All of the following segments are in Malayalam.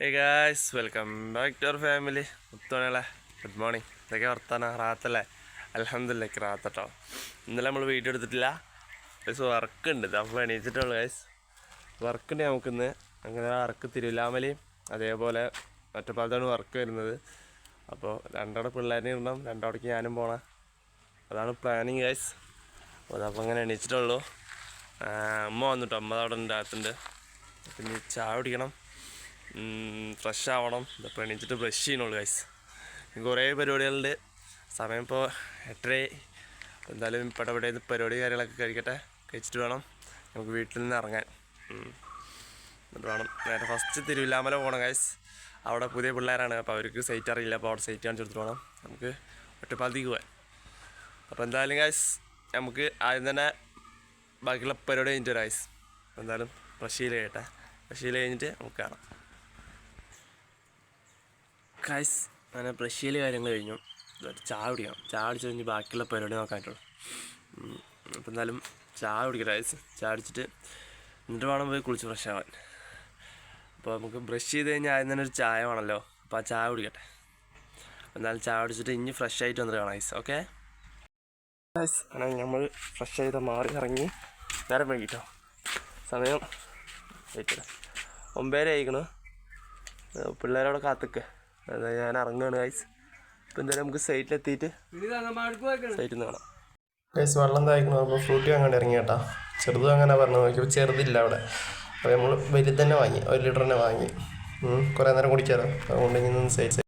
Hey guys welcome back to our family മുത്തോണല്ലേ good morning ഇതൊക്കെ വർത്താനം റാത്തല്ലേ? അലഹമില്ലക്ക് റാത്തട്ടോ. ഇന്നലെ നമ്മൾ വീഡിയോ എടുത്തിട്ടില്ല. ഗൈസ് വർക്ക് ഉണ്ട്. അപ്പോൾ എണീച്ചിട്ടുള്ളൂ ഗൈസ് വർക്ക് നമുക്കിന്ന്. അങ്ങനെ വർക്ക് തിരുവില്ലാമലയും അതേപോലെ ഒറ്റപ്പാലത്താണ് വർക്ക് വരുന്നത്. അപ്പോൾ രണ്ടവിടെ പിള്ളേരെ ഇടണം രണ്ടവിടേക്ക് ഞാനും പോകണം അതാണ് പ്ലാനിങ് ഗൈസ് അതപ്പോൾ അങ്ങനെ എണീച്ചിട്ടുള്ളൂ അമ്മ വന്നിട്ടോ അമ്മ അവിടെ ഉണ്ടാകത്തുണ്ട് പിന്നെ ചായ കുടിക്കണം. ഫ്രഷ് ആവണം ഇതപ്പോൾ എണീച്ചിട്ട് ബ്രഷ് ചെയ്യണുള്ളൂ ഗൈസ് കുറേ പരിപാടികളുണ്ട്. സമയം ഇപ്പോൾ എട്ടരയായി. എന്തായാലും നിന്ന് പരിപാടി കാര്യങ്ങളൊക്കെ കഴിക്കട്ടെ. കഴിച്ചിട്ട് വേണം നമുക്ക് വീട്ടിൽ നിന്ന് ഇറങ്ങാൻ. എന്നിട്ട് വേണം. നേരെ ഫസ്റ്റ് തിരുവില്ലാമല പോകണം ഗൈസ് അവിടെ പുതിയ പിള്ളേരാണ്. അപ്പോൾ അവർക്ക് സൈറ്റ് അറിയില്ല. അപ്പോൾ അവിടെ സൈറ്റ് കാണിച്ചു കൊടുത്തിട്ട് വേണം നമുക്ക് ഒറ്റപ്പാലത്തേക്ക് പോകാൻ. അപ്പോൾ എന്തായാലും ഗൈസ് നമുക്ക് ആദ്യം തന്നെ ബാക്കിയുള്ള പരിപാടി കഴിഞ്ഞിട്ട് വരാം ഗൈസ് എന്തായാലും ബ്രഷീൽ കഴിയട്ടെ. ബ്രഷീൽ കഴിഞ്ഞിട്ട് നമുക്ക് കാണാം. ഗൈസ് അങ്ങനെ ബ്രഷീൽ കാര്യങ്ങൾ കഴിഞ്ഞു. ചായ കുടിക്കണം. ചായ കുടിച്ച് കഴിഞ്ഞ് ബാക്കിയുള്ള പരിപാടി നോക്കാനായിട്ടുള്ളൂ. അപ്പം എന്തായാലും ചായ കുടിക്കട്ടെ ഗൈസ് ചായ കുടിച്ചിട്ട് എന്നിട്ട് വേണം പോയി കുളിച്ച് ഫ്രഷ് ആവാൻ. അപ്പോൾ നമുക്ക് ബ്രഷ് ചെയ്ത് കഴിഞ്ഞാൽ ആദ്യം തന്നെ ഒരു ചായ വേണമല്ലോ അപ്പോൾ ആ ചായ കുടിക്കട്ടെ. എന്നാലും ചായ കുടിച്ചിട്ട് ഇനി ഫ്രഷ് ആയിട്ട് വന്നിട്ട് കാണാം ഐസ് ഓക്കെ ഗൈസ് അങ്ങനെ നമ്മൾ ഫ്രഷ് ചെയ്ത് മാറി ഇറങ്ങി നേരം വൈകിട്ടോ സമയം. ഒമ്പതര ആയിക്കണു. പിള്ളേരോടെ കാത്തിക്ക. അതാ ഞാൻ ഇറങ്ങുകയാണ് ഗൈസ് ഇപ്പം എന്തായാലും നമുക്ക് സൈറ്റിലെത്തിയിട്ട് സൈറ്റിൽ നിന്ന് കാണാം. ഗൈസ് വെള്ളം തായ്ക്കണം അപ്പോൾ ഫ്രൂട്ടി അങ്ങോട്ട് ഇറങ്ങി കേട്ടോ. ചെറുതും അങ്ങനെ പറഞ്ഞു നോക്കിയപ്പോൾ ചെറുതില്ല അവിടെ. അപ്പോൾ നമ്മൾ വലുത് തന്നെ വാങ്ങി ഒരു ലിറ്റർ തന്നെ വാങ്ങി. കുറേ നേരം കുടിക്കാലോ അതുകൊണ്ട് ഇനി നിന്ന് സൈഡ്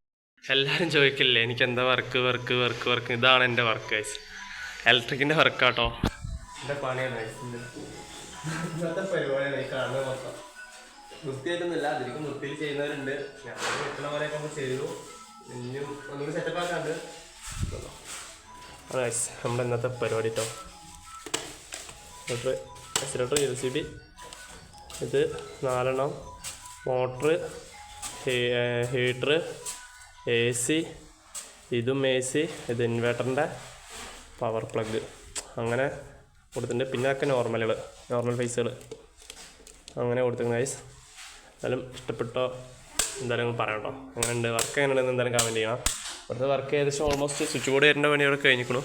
എല്ലാവരും ചോദിക്കില്ലേ എനിക്ക് എന്താ വർക്ക് വർക്ക് വർക്ക് വർക്ക് ഇതാണ് എന്റെ വർക്ക് ഗൈസ് ഇലക്ട്രിക്കിന്റെ വർക്കാട്ടോ എന്റെ പണിയാണ് ഇന്നത്തെ പരിപാടിയാണ് ഈ കാണുന്നത് മൊത്തം. വൃത്തിയായിട്ടൊന്നുമില്ല. അതിരിക്കും വൃത്തിയിൽ ചെയ്യുന്നവരുണ്ട്. ഞാൻ കിട്ടണ പോലെയൊക്കെ നമ്മൾ ചെയ്തു. ഇനിയും ഒന്നുകൂടി സെറ്റപ്പ് ആക്കാണ്ട് നമ്മുടെ ഇന്നത്തെ പരിപാടി കേട്ടോ എക്സിലേറ്റർ എൽ സി ബി ഇത് നാലെണ്ണം. മോട്ടർ ഹീറ്റർ എ സി ഇതും എ സി ഇത് ഇൻവേർട്ടറിന്റെ പവർ പ്ലഗ് അങ്ങനെ കൊടുത്തിട്ടുണ്ട്. പിന്നെ ഒക്കെ നോർമലുകൾ നോർമൽ ഫേസുകൾ അങ്ങനെ കൊടുത്തിട്ടുണ്ട് ഗൈസ് എന്തായാലും ഇഷ്ടപ്പെട്ടോ? എന്തായാലും പറയണ്ടോ ഉണ്ട് വർക്ക് എങ്ങനെയുണ്ടെന്ന് എന്തായാലും കമന്റ് ചെയ്യണം. ഇവിടുത്തെ വർക്ക് ഏകദേശം ഓൾമോസ്റ്റ് സ്വിച്ച് ബോർഡ് വരേണ്ട പണി അവിടെ കഴിഞ്ഞിരിക്കണു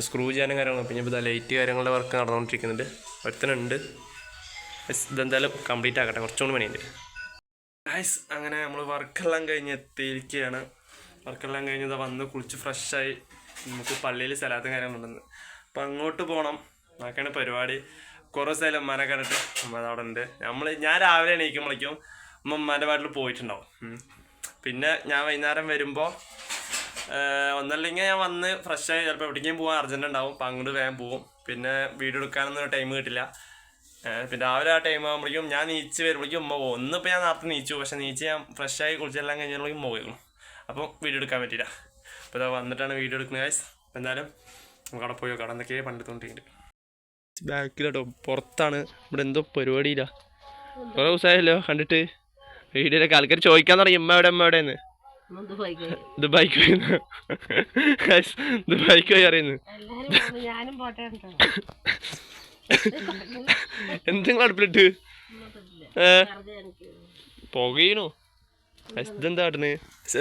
സ്ക്രൂ ചെയ്യാനും കാര്യങ്ങളും പിന്നെ ഇപ്പോൾ ലൈറ്റ് കാര്യങ്ങളുടെ വർക്ക് നടന്നുകൊണ്ടിരിക്കുന്നുണ്ട്. ഒരുത്തനുണ്ട്. ഇതെന്തായാലും കംപ്ലീറ്റ് ആക്കട്ടെ കുറച്ചുകൂടി പണിയുണ്ട്. ഗൈസ് അങ്ങനെ നമ്മൾ വർക്കെല്ലാം കഴിഞ്ഞ് എത്തിയിരിക്കുകയാണ്. വർക്കെല്ലാം കഴിഞ്ഞ് ഇതാ വന്ന് കുളിച്ച് ഫ്രഷായി നമുക്ക് പള്ളിയിൽ സ്ഥലത്തും കാര്യങ്ങളുണ്ടെന്ന്. അപ്പം അങ്ങോട്ട് പോകണം അതൊക്കെയാണ് പരിപാടി. കുറേ സ്ഥലം ഉമ്മാനെ കണ്ടിട്ട് അമ്മ അവിടെ ഉണ്ട്. നമ്മൾ ഞാൻ രാവിലെ എണീക്കുമ്പോഴേക്കും അമ്മ ഉമ്മാന്റെ വീട്ടിൽ പോയിട്ടുണ്ടാവും. പിന്നെ ഞാൻ വൈകുന്നേരം വരുമ്പോൾ ഒന്നല്ലെങ്കിൽ ഞാൻ വന്ന് ഫ്രഷായി ചിലപ്പോൾ എവിടേക്കും പോകാൻ അർജന്റ് ഉണ്ടാവും. അപ്പം അങ്ങോട്ട് വേഗം പോവും. പിന്നെ വീഡിയോ എടുക്കാനൊന്നും ടൈം കിട്ടില്ല. പിന്നെ രാവിലെ ആ ടൈം ആകുമ്പോഴേക്കും ഞാൻ നീച്ച് വരുമ്പോഴേക്കും ഉമ്മ പോകും. ഒന്നിപ്പോൾ ഞാൻ നേരത്തെ നീച്ചു. പക്ഷെ നീച്ച് ഞാൻ ഫ്രഷായി കുളിച്ചെല്ലാം കഴിഞ്ഞപ്പോഴേക്കും പോയിരുന്നു അപ്പം വീഡിയോ എടുക്കാൻ പറ്റില്ല അപ്പോൾ ഇതാ വന്നിട്ടാണ് വീഡിയോ എടുക്കുന്നത് ഗൈസ് എന്തായാലും നമുക്ക് അവിടെ പോയോ കടന്നൊക്കെ പണ്ടെത്തോണ്ടിട്ടുണ്ട് ബാക്കിലോട്ടോ. പുറത്താണ്. ഇവിടെ എന്തോ പരിപാടിയില്ല കുറേ ദിവസമായല്ലോ കണ്ടിട്ട്. വീഡിയോയിലൊക്കെ ആൾക്കാർ ചോദിക്കാൻ തുടങ്ങി. ഇമ്മ എവിടെ? ഉമ്മ എവിടെയെന്ന്? ദുബായിക്ക് പോയിന്ന് ദുബായിക്ക് പോയി അറിയുന്നു എന്തെങ്കിലും അടുപ്പിലിട്ട്. പുകയിനോ ഇതെന്താ കാട്ടണ്?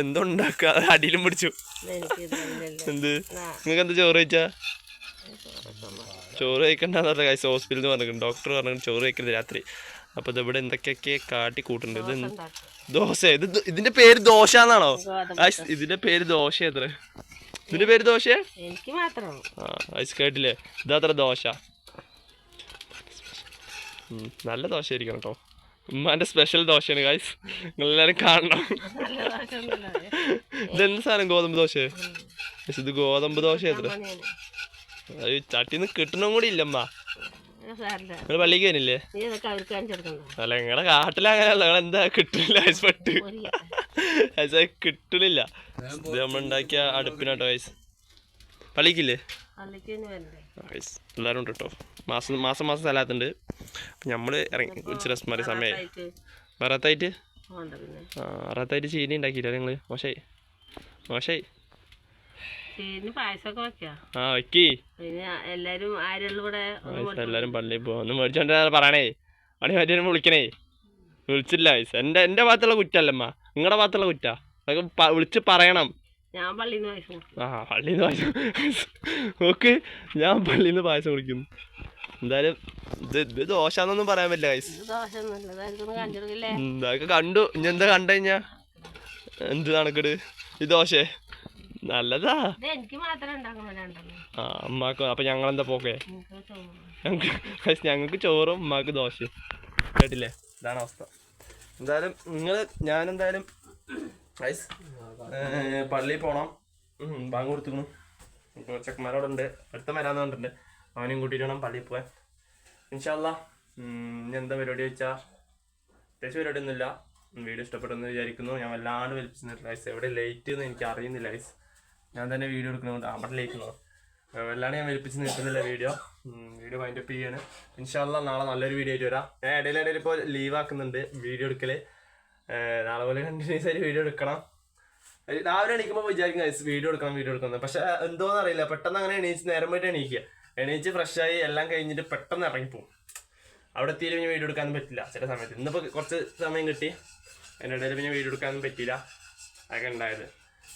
എന്തോ ഉണ്ടാക്ക. അടിയിലും പിടിച്ചു. എന്ത്? നിങ്ങൾക്ക് എന്താ ചോറ് കഴിച്ചാ? ചോറ് കഴിക്കണ്ടെന്ന് പറഞ്ഞ കാശ് ഹോസ്പിറ്റലിൽ നിന്ന് പറഞ്ഞു ഡോക്ടർ പറഞ്ഞു ചോറ് കഴിക്കരുത് രാത്രി. അപ്പൊ ഇതിവിടെ എന്തൊക്കെയൊക്കെ കാട്ടി കൂട്ടുണ്ട്. ഇത് ദോശ. ഇത് ഇതിന്റെ പേര് ദോശ എന്നാണോ? ഇതിന്റെ പേര് ദോശ എത്ര? ഇതിന്റെ പേര് ദോശ? എനിക്ക് മാത്രം ആ ഐസ് കേട്ടില്ലേ? ഇതാത്ര ദോശ? നല്ല ദോശ ആയിരിക്കണം കേട്ടോ. ഉമ്മാന്റെ സ്പെഷ്യൽ ദോശയാണ് ഗായ്സ് നിങ്ങളെല്ലാരും കാണണം. ഇതെന്ത് സാധനം ഗോതമ്പ് ദോശ? ഇത് ഗോതമ്പ് ദോശ എത്ര? അത് ചട്ടിന്ന് കിട്ടണം കൂടി ഇല്ലമ്മ. നിങ്ങൾ പള്ളിക്ക് വരില്ലേ? അല്ല നിങ്ങളെ കാട്ടിൽ അങ്ങനെയല്ല. നിങ്ങൾ എന്താ കിട്ടില്ല ഐസ് പെട്ട് ഐസ് കിട്ടണില്ല. ഇത് നമ്മൾണ്ടാക്കിയ അടുപ്പിനാട്ടോ ഐസ് പള്ളിക്കില്ലേ? എല്ലാവരും ഉണ്ട് കേട്ടോ മാസം മാസം മാസം സ്ഥലത്തുണ്ട്. നമ്മൾ ഇറങ്ങി കുറച്ച് രസമാരി സമയമായി വരാത്തായിട്ട് ആ വരാത്തായിട്ട് ചീനി ഉണ്ടാക്കിയില്ല നിങ്ങൾ മോശമായി മോശമായി ചീനി പായസമൊക്കെ വെക്കാം ആ വെക്കി. എല്ലാരും ഒന്ന് പള്ളിയിൽ പോകും ഒന്ന് മേടിച്ചോണ്ട് പറയണേ. പണി മറ്റേ വിളിക്കണേ. വിളിച്ചില്ല വയസ്സ് എന്റെ എന്റെ ഭാഗത്തുള്ള കുറ്റല്ലമ്മ നിങ്ങളുടെ ഭാഗത്തുള്ള കുറ്റാ. അതൊക്കെ വിളിച്ച് പറയണം. ഞാൻ പള്ളിയിൽ നിന്ന് ആ പള്ളിയിൽ നിന്ന് പായസം. ഓക്കെ ഞാൻ പള്ളിയിൽ നിന്ന് പായസം കുടിക്കുന്നു എന്തായാലും ഇത് ഇത് ദോശാന്നൊന്നും പറയാൻ പറ്റില്ല ഗൈസ് ഇതൊക്കെ കണ്ടു. ഇനി എന്താ കണ്ടു കഴിഞ്ഞാ? എന്ത് നടക്കട് ഈ ദോശേ. നല്ലതാ. എനിക്ക് ആ അമ്മയ്ക്ക് അപ്പൊ ഞങ്ങളെന്താ പോക്കേ? ഞങ്ങക്ക് ചോറ് ഞങ്ങൾക്ക് ഞങ്ങൾക്ക് ചോറും ഉമ്മാക്ക് ദോശയും. കേട്ടില്ലേ? ഇതാണ് അവസ്ഥ. എന്തായാലും നിങ്ങൾ ഞാനെന്തായാലും ഐസ് പള്ളിയിൽ പോണം. ബാങ്ക് കൊടുത്തുക്കണു ഇപ്പോൾ ചെക്കന്മാരോടെ ഉണ്ട് അടുത്ത വരാന്ന് പറഞ്ഞിട്ടുണ്ട്. അവനെയും കൂട്ടിയിട്ട് വേണം പള്ളിയിൽ പോകാൻ ഇൻഷാല്ല ഇനി എന്താ പരിപാടി വെച്ചാൽ പ്രത്യേകിച്ച് പരിപാടിയൊന്നുമില്ല. വീഡിയോ ഇഷ്ടപ്പെട്ടെന്ന് വിചാരിക്കുന്നു. ഞാൻ വല്ലാണ്ട് വലിപ്പിച്ചിട്ടുണ്ട് ഐസ് എവിടെ ലേറ്റ് എന്ന് എനിക്ക് അറിയുന്നില്ല ഗൈസ് ഞാൻ തന്നെ വീഡിയോ എടുക്കണോണ്ട് അവിടെ ലേറ്റ് വല്ലാണ്ട് ഞാൻ വലിപ്പിച്ച് നിൽക്കുന്നില്ല വീഡിയോ വീഡിയോ വൈൻഡ് അപ്പ് ചെയ്യാണ്. ഇൻഷാല്ല നാളെ നല്ലൊരു വീഡിയോ ആയിട്ട് വരാം. ഞാൻ ഇടയിൽ ഇപ്പോൾ ലീവ് ആക്കുന്നുണ്ട് വീഡിയോ എടുക്കൽ. നാളെ പോലെ കണ്ടിന്യൂസ് ആയിട്ട് വീഡിയോ എടുക്കണം. രാവിലെ എണീക്കുമ്പോൾ വിചാരിക്കും വീഡിയോ എടുക്കണം വീഡിയോ എടുക്കണം പക്ഷെ എന്തോന്ന് അറിയില്ല പെട്ടെന്ന് അങ്ങനെ എണീച്ച് നേരം പോയിട്ട് എണീക്കുക. എണീച്ച് ഫ്രഷായി എല്ലാം കഴിഞ്ഞിട്ട് പെട്ടെന്ന് ഇറങ്ങിപ്പോവും. അവിടെ എത്തിയാലും പിന്നെ വീഡിയോ എടുക്കാനും പറ്റില്ല ചില സമയത്ത്. ഇന്നിപ്പോൾ കുറച്ച് സമയം കിട്ടി. അതിന്റെ ഇടയിൽ പിന്നെ വീഡിയോ എടുക്കാനും പറ്റിയില്ല. അതൊക്കെ ഉണ്ടായത്.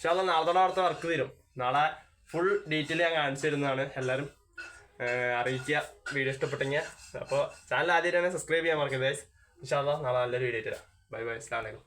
പക്ഷെ അത് നാളെ തൊട്ട് അവിടുത്തെ വർക്ക് തരും. നാളെ ഫുൾ ഡീറ്റെയിൽ ഞാൻ കാണിച്ചു തരുന്നതാണ്. എല്ലാവരും അറിയിക്കുക. വീഡിയോ ഇഷ്ടപ്പെട്ടെങ്കിൽ. അപ്പോൾ ചാനൽ ആദ്യം തന്നെ സബ്സ്ക്രൈബ് ചെയ്യാൻ മറക്കരുത് പക്ഷേ നാളെ നല്ലൊരു വീഡിയോ തരാം ബൈ ബൈ അസ്ലാം വലൈക്കും